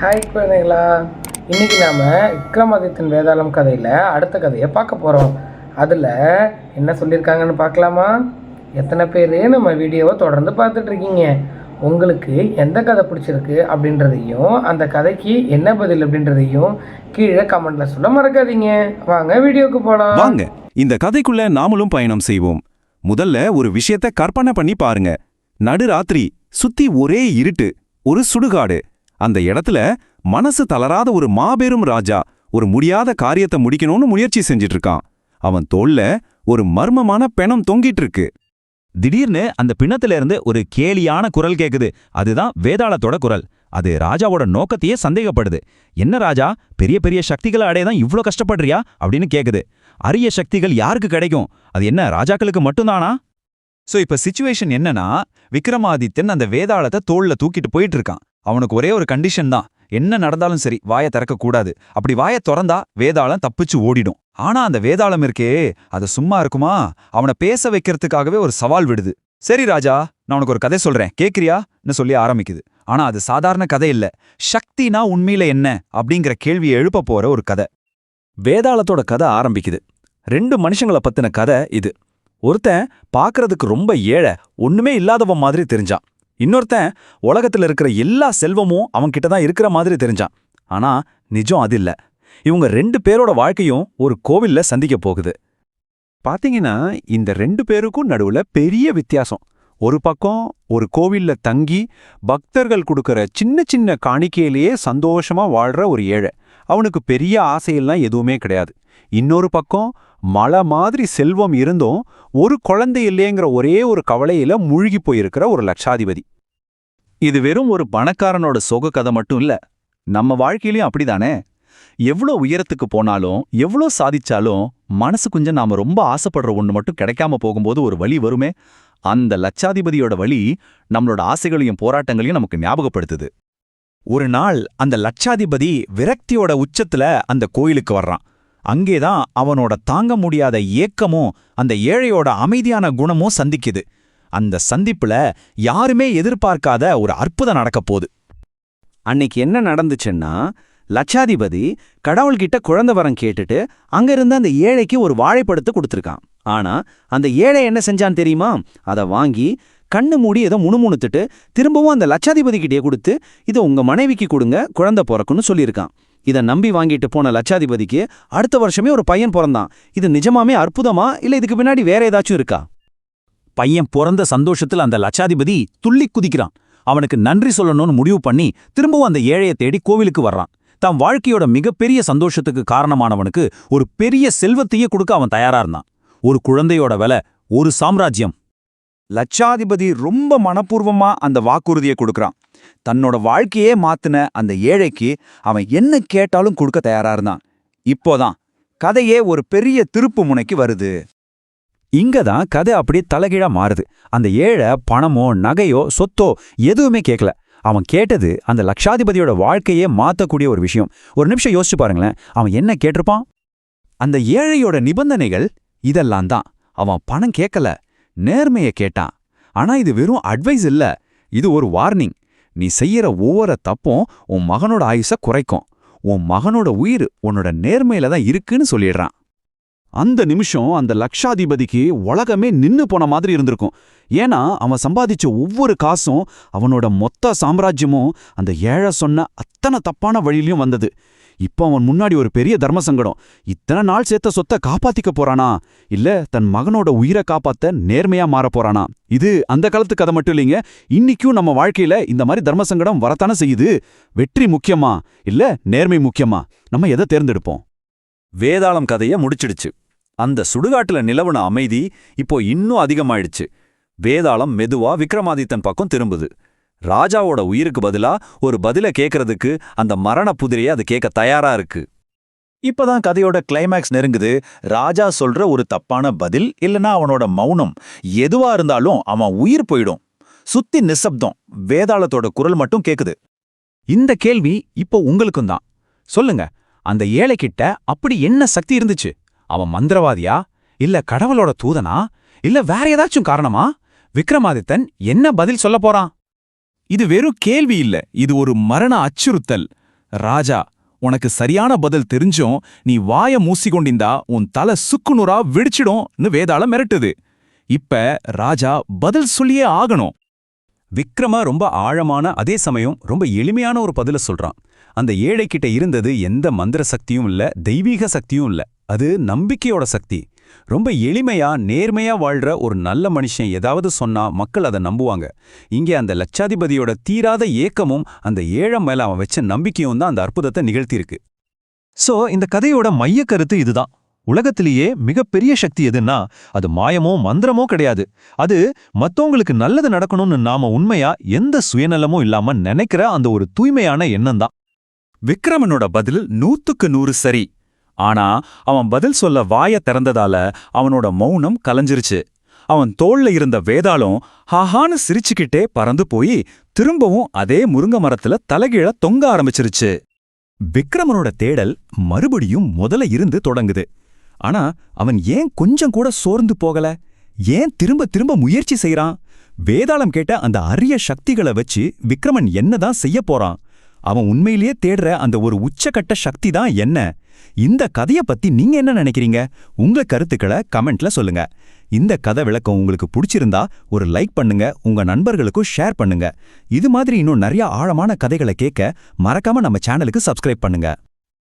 Hi குழந்தைங்களா இன்றைக்கி நாம் விக்ரமாதித்தன் வேதாளம் கதையில் அடுத்த கதையை பார்க்க போகிறோம் அதில் என்ன சொல்லியிருக்காங்கன்னு பார்க்கலாமா? எத்தனை பேர் நம்ம வீடியோவை தொடர்ந்து பார்த்துட்ருக்கீங்க உங்களுக்கு எந்த கதை பிடிச்சிருக்கு அப்படின்றதையும் அந்த கதைக்கு என்ன பதில் அப்படின்றதையும் கீழே கமெண்ட்டில் சொல்ல மறக்காதீங்க. வாங்க வீடியோவுக்கு போகலாம் வாங்க இந்த கதைக்குள்ளே நாமளும் பயணம் செய்வோம். முதல்ல ஒரு விஷயத்தை கற்பனை பண்ணி பாருங்க. நடுராத்திரி சுத்தி ஒரே இருட்டு ஒரு சுடுகாடு. அந்த இடத்துல மனசு தளராத ஒரு மாபெரும் ராஜா ஒரு முடியாத காரியத்தை முடிக்கணும்னு முயற்சி செஞ்சிட்டு இருக்கான் அவன் தோல்ல ஒரு மர்மமான பெணம் தொங்கிட்டு இருக்கு திடீர்னு அந்த பிணத்துல இருந்து ஒரு கேலியான குரல் கேக்குது. அதுதான் வேதாளத்தோட குரல். அது ராஜாவோட நோக்கத்தையே சந்தேகப்படுது. என்ன ராஜா பெரிய பெரிய சக்திகளை அடையதான் இவ்ளோ கஷ்டப்படுறியா? அப்படின்னு கேக்குது. அரிய சக்திகள் யாருக்கு கிடைக்கும்? அது என்ன ராஜாக்களுக்கு மட்டும்தானா? சோ இப்ப சிச்சுவேஷன் என்னன்னா விக்ரமாதித்யன் அந்த வேதாளத்தை தோள்ல தூக்கிட்டு போயிட்டு இருக்கான் அவனுக்கு ஒரே ஒரு கண்டிஷன் தான். என்ன நடந்தாலும் சரி வாயை திறக்கக்கூடாது அப்படி வாயை திறந்தா வேதாளம் தப்பிச்சு ஓடிடும். ஆனா அந்த வேதாளம் இருக்கே அது சும்மா இருக்குமா? அவனை பேச வைக்கிறதுக்காகவே ஒரு சவால் விடுது. சரி ராஜா நான் உனக்கு ஒரு கதை சொல்றேன். கேக்குறியான்னு சொல்லி ஆரம்பிக்குது. ஆனா அது சாதாரண கதை இல்ல. சக்தினா உண்மையில என்ன? அப்படிங்கிற கேள்வியை எழுப்ப போற ஒரு கதை. வேதாளத்தோட கதை ஆரம்பிக்குது. ரெண்டு மனுஷங்கள பத்தின கதை இது. ஒருத்தன் பார்க்கறதுக்கு ரொம்ப ஏழை ஒண்ணுமே இல்லாதவன் மாதிரி தெரிஞ்சான். இன்னொருத்தன் உலகத்துல இருக்கிற எல்லா செல்வமும் அவன்கிட்ட தான் இருக்கிற மாதிரி தெரிஞ்சான். ஆனா நிஜம் அது இல்ல. இவங்க ரெண்டு பேரோட வாழ்க்கையும் ஒரு கோவில்ல சந்திக்க போகுது. பாத்தீங்கன்னா இந்த ரெண்டு பேருக்கும் நடுவுல பெரிய வித்தியாசம். ஒரு பக்கம் ஒரு கோவில்ல தங்கி பக்தர்கள் கொடுக்கற சின்ன சின்ன காணிக்கையிலேயே சந்தோஷமா வாழ்ற ஒரு ஏழை. அவனுக்கு பெரிய ஆசையெல்லாம் எதுவுமே கிடையாது. இன்னொரு பக்கம் மழை மாதிரி செல்வம் இருந்தும் ஒரு குழந்தை இல்லையங்கிற ஒரே ஒரு கவலையில மூழ்கி போயிருக்கிற ஒரு லட்சாதிபதி. இது வெறும் ஒரு பணக்காரனோட சோக கதை மட்டும் இல்ல. நம்ம வாழ்க்கையிலயும் அப்படிதானே? எவ்வளோ உயரத்துக்கு போனாலும் எவ்வளோ சாதிச்சாலும் மனசு கொஞ்சம் நாம ரொம்ப ஆசைப்படுற ஒண்ணு மட்டும் கிடைக்காம போகும்போது ஒரு வழி வருமே? அந்த லட்சாதிபதியோட வழி நம்மளோட ஆசைகளையும் போராட்டங்களையும் நமக்கு ஞாபகப்படுத்துது. ஒரு நாள் அந்த லட்சாதிபதி விரக்தியோட உச்சத்துல அந்த கோயிலுக்கு வர்றான். அங்கேதான் அவனோட தாங்க முடியாத ஏக்கமும் அந்த ஏழையோட அமைதியான குணமும் சந்திக்குது. அந்த சந்திப்புல யாருமே எதிர்பார்க்காத ஒரு அற்புதம் நடக்கப் போகுது. அன்னைக்கு என்ன நடந்துச்சுன்னா லட்சாதிபதி கடவுள்கிட்ட குழந்தை வரம் கேட்டுட்டு அங்கிருந்து அந்த ஏழைக்கு ஒரு வாழைப்பழத்தை கொடுத்துருக்கான். ஆனா அந்த ஏழை என்ன செஞ்சான் தெரியுமா? அதை வாங்கி கண்ணு மூடி ஏதோ முணுமுணுத்துட்டு திரும்பவும் அந்த லட்சாதிபதி கிட்டே கொடுத்து இதை உங்க மனைவிக்கு கொடுங்க குழந்தை பிறக்குன்னு சொல்லியிருக்கான். இதை நம்பி வாங்கிட்டு போன லட்சாதிபதிக்கு அடுத்த வருஷமே ஒரு பையன் பிறந்தான். இது நிஜமாமே அற்புதமா? இல்ல இதுக்கு பின்னாடி வேற ஏதாச்சும் இருக்கா? பையன் பிறந்த சந்தோஷத்துல அந்த லட்சாதிபதி துள்ளி குதிக்கிறான். அவனுக்கு நன்றி சொல்லணும்னு முடிவு பண்ணி திரும்பவும் அந்த ஏழைய தேடி கோவிலுக்கு வர்றான். தம் வாழ்க்கையோட மிகப்பெரிய சந்தோஷத்துக்கு காரணமானவனுக்கு ஒரு பெரிய செல்வத்தையே கொடுக்க அவன் தயாரா இருந்தான். ஒரு குழந்தையோட விலை ஒரு சாம்ராஜ்யம். லட்சாதிபதி ரொம்ப மனப்பூர்வமா அந்த வாக்குறுதியை கொடுக்கறான். தன்னோட வாழ்க்கையே மாத்துன அந்த ஏழைக்கு அவன் என்ன கேட்டாலும் கொடுக்க தயாரா இருந்தான். இப்போதான் கதையே ஒரு பெரிய திருப்பு முனைக்கு வருது. இங்க தான் கதை அப்படியே தலைகீழா மாறுது. அந்த ஏழை பணமோ நகையோ சொத்தோ எதுவுமே கேட்கல அவன் கேட்டது அந்த லட்சாதிபதியோட வாழ்க்கையே மாத்தக்கூடிய ஒரு விஷயம். ஒரு நிமிஷம் யோசிச்சு பாருங்களேன். அவன் என்ன கேட்டிருப்பான்? அந்த ஏழையோட நிபந்தனைகள் இதெல்லாம் தான் அவன் பணம் கேட்கல நேர்மைய கேட்டான். ஆனா இது வெறும் அட்வைஸ் இல்ல. இது ஒரு வார்னிங் நீ செய்யற ஒவ்வொரு தப்பும் உன் மகனோட ஆயுச குறைக்கும். உன் மகனோட உயிர் உன்னோட நேர்மையில தான் இருக்குன்னு சொல்லிடுறான். அந்த நிமிஷம் அந்த லக்ஷாதிபதிக்கு உலகமே நின்னு போன மாதிரி இருந்திருக்கும். ஏன்னா அவன் சம்பாதிச்ச ஒவ்வொரு காசும் அவனோட மொத்த சாம்ராஜ்யமும் அந்த ஏழை சொன்ன அத்தனை தப்பான வழியிலயும் வந்தது. இப்போ அவன் முன்னாடி ஒரு பெரிய தர்ம சங்கடம் இத்தனை நாள் சேர்த்த சொத்தை காப்பாத்திக்க போறானா? இல்ல தன் மகனோட உயிரை காப்பாத்த நேர்மையா மாற போறானா? இது அந்த காலத்து கதை மட்டும் இல்லைங்க. இன்னைக்கும் நம்ம வாழ்க்கையில இந்த மாதிரி தர்ம சங்கடம் வரத்தானே செய்யுது? வெற்றி முக்கியமா? இல்ல நேர்மை முக்கியமா? நம்ம எதை தேர்ந்தெடுப்போம்? வேதாளம் கதைய முடிச்சிடுச்சு. அந்த சுடுகாட்டுல நிலவுன அமைதி இப்போ இன்னும் அதிகமாயிடுச்சு. வேதாளம் மெதுவா விக்ரமாதித்தன் பக்கம் திரும்புது. ராஜாவோட உயிருக்கு பதிலா ஒரு பதில கேக்குறதுக்கு அந்த மரண புதிரைய அது கேட்க தயாரா இருக்கு. இப்பதான் கதையோட கிளைமேக்ஸ் நெருங்குது. ராஜா சொல்ற ஒரு தப்பான பதில் இல்லனா அவனோட மௌனம் எதுவா இருந்தாலும் அவன் உயிர் போயிடும். சுத்தி நிசப்தம். வேதாளத்தோட குரல் மட்டும் கேக்குது. இந்த கேள்வி இப்போ உங்களுக்கும் தான். சொல்லுங்க அந்த ஏழைக்கிட்ட அப்படி என்ன சக்தி இருந்துச்சு? அவன் மந்திரவாதியா? இல்ல கடவுளோட தூதனா? இல்ல வேற ஏதாச்சும் காரணமா? விக்ரமாதித்தன் என்ன பதில் சொல்ல போறான்? இது வெறும் கேள்வி இல்ல. இது ஒரு மரண அச்சுறுத்தல். ராஜா உனக்கு சரியான பதில் தெரிஞ்சும் நீ வாய மூசிக்கொண்டிந்தா உன் தலை சுக்குநூறா விடிச்சிடும்னு வேதாளம் மிரட்டுது. இப்ப ராஜா பதில் சொல்லியே ஆகணும். விக்ரம ரொம்ப ஆழமான அதே சமயம் ரொம்ப எளிமையான ஒரு பதில சொல்றான். அந்த ஏழைக்கிட்ட இருந்தது எந்த மந்திர சக்தியும் இல்ல தெய்வீக சக்தியும் இல்ல. அது நம்பிக்கையோட சக்தி. ரொம்ப எளிமையா நேர்மையா வாழ்ற ஒரு நல்ல மனுஷன் ஏதாவது சொன்னா மக்கள் அதை நம்புவாங்க. இங்கே அந்த லட்சாதிபதியோட தீராத ஏக்கமும் அந்த ஏழை மேல அவன் வச்ச நம்பிக்கையும் தான் அந்த அற்புதத்தை நிகழ்த்தியிருக்கு. சோ இந்த கதையோட மைய கருத்து இதுதான். உலகத்திலேயே மிகப்பெரிய சக்தி எதுன்னா அது மாயமோ மந்திரமோ கிடையாது. அது மத்தவங்களுக்கு நல்லது நடக்கணும்னு நாம உண்மையா எந்த சுயநலமும் இல்லாம நினைக்கிற அந்த ஒரு தூய்மையான எண்ணம் தான். விக்ரமனோட பதில் நூத்துக்கு நூறு சரி. ஆனா அவன் பதில் சொல்ல வாய திறந்ததால அவனோட மௌனம் கலைஞ்சிருச்சு. அவன் தோள்ல இருந்த வேதாளம் ஹாஹான்னு சிரிச்சுக்கிட்டே பறந்து போய் திரும்பவும் அதே முருங்க மரத்துல தலைகீழ தொங்க ஆரம்பிச்சிருச்சு. விக்ரமனோட தேடல் மறுபடியும் முதல்ல இருந்து தொடங்குது. ஆனா அவன் ஏன் கொஞ்சம் கூட சோர்ந்து போகல? ஏன் திரும்ப திரும்ப முயற்சி செய்யறான் வேதாளம் கேட்ட அந்த அரிய சக்திகளை வச்சு விக்ரமன் என்னதான் செய்ய போறான்? அவன் உண்மையிலேயே தேடுற அந்த ஒரு உச்சக்கட்ட சக்தி தான் என்ன? இந்த கதைய பத்தி நீங்க என்ன நினைக்கிறீங்க? உங்க கருத்துக்களை கமெண்ட்ல சொல்லுங்க. இந்த கதை விளக்கம் உங்களுக்கு பிடிச்சிருந்தா ஒரு லைக் பண்ணுங்க உங்க நண்பர்களுக்கும் ஷேர் பண்ணுங்க. இது மாதிரி இன்னும் நிறைய ஆழமான கதைகளை கேட்க மறக்காம நம்ம சேனலுக்கு சப்ஸ்கிரைப் பண்ணுங்க.